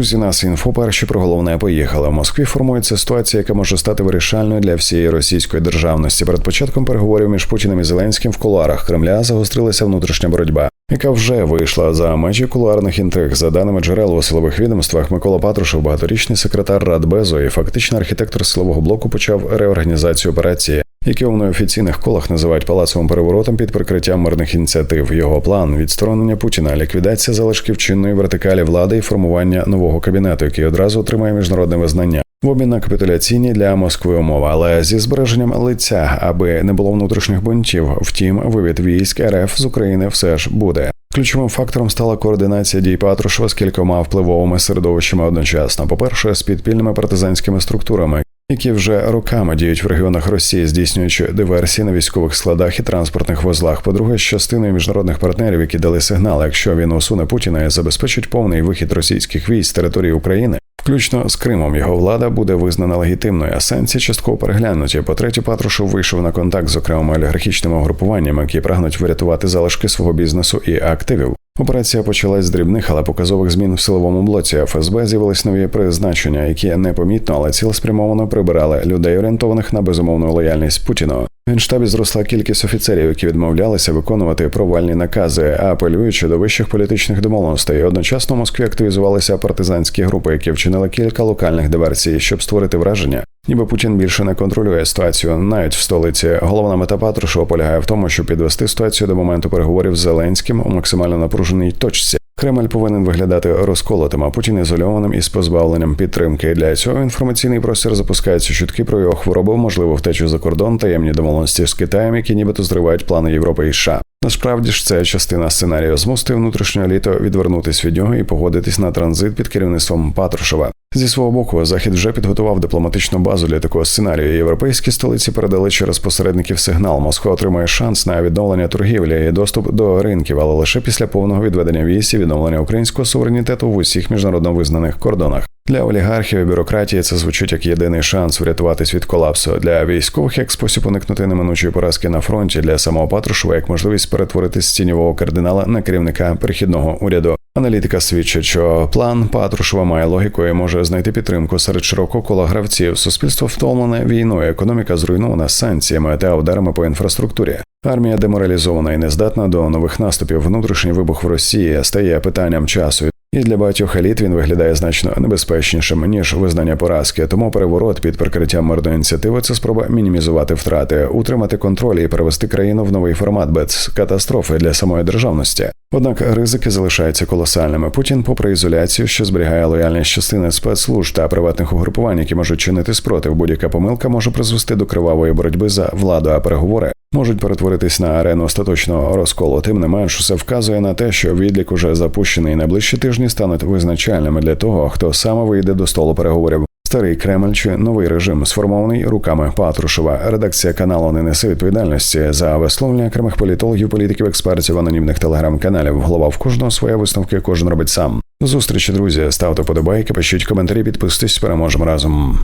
Друзі, нас інфо перші про головне поїхали. В Москві формується ситуація, яка може стати вирішальною для всієї російської державності. Перед початком переговорів між Путіним і Зеленським в кулуарах Кремля загострилася внутрішня боротьба, яка вже вийшла за межі кулуарних інтриг. За даними джерел у силових відомствах, Микола Патрушев, багаторічний секретар Радбезу і фактично архітектор силового блоку, почав реорганізацію операції. Які у неофіційних колах називають палацовим переворотом під прикриттям мирних ініціатив. Його план відсторонення Путіна, ліквідація залишків чинної вертикалі влади і формування нового кабінету, який одразу отримає міжнародне визнання. В обмін на капітуляційні для Москви умови, але зі збереженням лиця, аби не було внутрішніх бунтів. Втім, вивід військ РФ з України все ж буде. Ключовим фактором стала координація дій Патрушева з кількома впливовими середовищами одночасно. По перше, з підпільними партизанськими структурами, які вже роками діють в регіонах Росії, здійснюючи диверсії на військових складах і транспортних вузлах. По-друге, з частиною міжнародних партнерів, які дали сигнал, якщо він усуне Путіна і забезпечить повний вихід російських військ з території України. Включно з Кримом його влада буде визнана легітимною, а санкції частково переглянуті. По третє, Патрушев вийшов на контакт з окремими олігархічними угрупуваннями, які прагнуть врятувати залишки свого бізнесу і активів. Операція почалась з дрібних, але показових змін в силовому блоці. ФСБ з'явились нові призначення, які непомітно, але цілеспрямовано прибирали людей, орієнтованих на безумовну лояльність Путіну. В Генштабі зросла кількість офіцерів, які відмовлялися виконувати провальні накази, апелюючи до вищих політичних домовленостей. Одночасно в Москві активізувалися партизанські групи, які вчинили кілька локальних диверсій, щоб створити враження, ніби Путін більше не контролює ситуацію навіть в столиці. Головна мета Патрушева полягає в тому, щоб підвести ситуацію до моменту переговорів з Зеленським у максимально напруженій точці. Кремль повинен виглядати розколотим, а Путін ізольованим із позбавленням підтримки. Для цього інформаційний простір запускаються чутки про його хворобу, можливо, втечу за кордон, таємні домовленості з Китаєм, які нібито зривають плани Європи і США. Насправді ж це частина сценарію змусити внутрішнього літо відвернутись від нього і погодитись на транзит під керівництвом Патрушева. Зі свого боку, захід вже підготував дипломатичну базу для такого сценарію. Європейські столиці передали через посередників сигнал. Москва отримає шанс на відновлення торгівлі і доступ до ринків, але лише після повного відведення військ і відновлення українського суверенітету в усіх міжнародно визнаних кордонах. Для олігархів і бюрократії це звучить як єдиний шанс врятуватись від колапсу. Для військових як спосіб уникнути неминучої поразки на фронті для самого Патрушева як можливість перетворитись з кардинала на керівника перехідного уряду. Аналітика свідчить, що план Патрушева має логіку і може знайти підтримку серед широкого кола гравців. Суспільство втомлене війною, економіка зруйнована санкціями та ударами по інфраструктурі. Армія деморалізована і не здатна до нових наступів. Внутрішній вибух в Росії стає питанням часу. І для багатьох еліт він виглядає значно небезпечнішим ніж визнання поразки. Тому переворот під прикриттям мирної ініціативи це спроба мінімізувати втрати, утримати контроль і перевести країну в новий формат без катастрофи для самої державності. Однак ризики залишаються колосальними. Путін, попри ізоляцію, що зберігає лояльність частини спецслужб та приватних угрупувань, які можуть чинити спротив, будь-яка помилка може призвести до кривавої боротьби за владу, а переговори можуть перетворитись на арену остаточного розколу. Тим не менш, усе вказує на те, що відлік уже запущений. Найближчі тижні стануть визначальними для того, хто саме вийде до столу переговорів. Старий Кремль чи новий режим сформований руками Патрушева. Редакція каналу не несе відповідальності за висловлення окремих політологів, політиків, експертів, анонімних телеграм-каналів. Голова в кожного своє висновки, кожен робить сам. Зустрічі, друзі. Ставте подобайки, пишіть коментарі, підписуйтесь, переможемо разом.